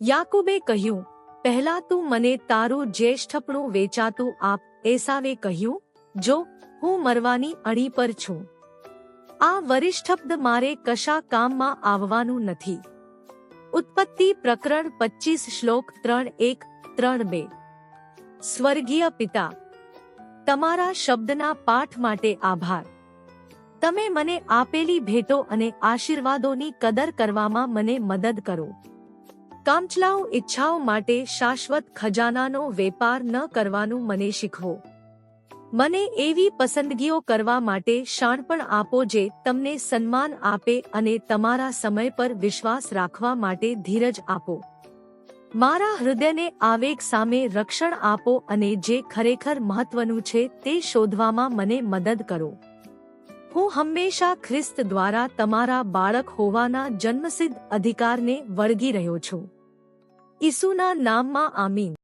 યાકુબે કહ્યું, પહેલા તું મને તારું જ્યેષ્ઠપણું વેચાતું આપ. એસાવે કહ્યું, જો, હું મરવાની અણી પર છું. આ વરિષ્ઠબ્દ મારે કશા કામમાં આવવાનું નથી. ઉત્પત્તિ પ્રકરણ પચીસ શ્લોક ત્રણ એક ત્રણ બે. સ્વર્ગીય પિતા, તમારા શબ્દના પાઠ માટે આભાર. તમે મને આપેલી ભેટો અને આશીર્વાદોની કદર કરવામાં મને મદદ કરો. કામચલાઉ ઈચ્છાઓ માટે શાશ્વત ખજાનાનો વેપાર ન કરવાનું મને શીખવો. મને એવી પસંદગીઓ કરવા માટે શાણપણ આપો જે તમને સન્માન આપે અને તમારા સમય પર વિશ્વાસ રાખવા માટે ધીરજ આપો. મારા હૃદયને આવેગ સામે રક્ષણ આપો અને જે ખરેખર મહત્વનું છે તે શોધવામાં મને મદદ કરો. હું હંમેશા ખ્રિસ્ત દ્વારા તમારા બાળક હોવાના જન્મસિદ્ધ અધિકારને વળગી રહ્યો છું. ઈસુના નામમાં આમીન.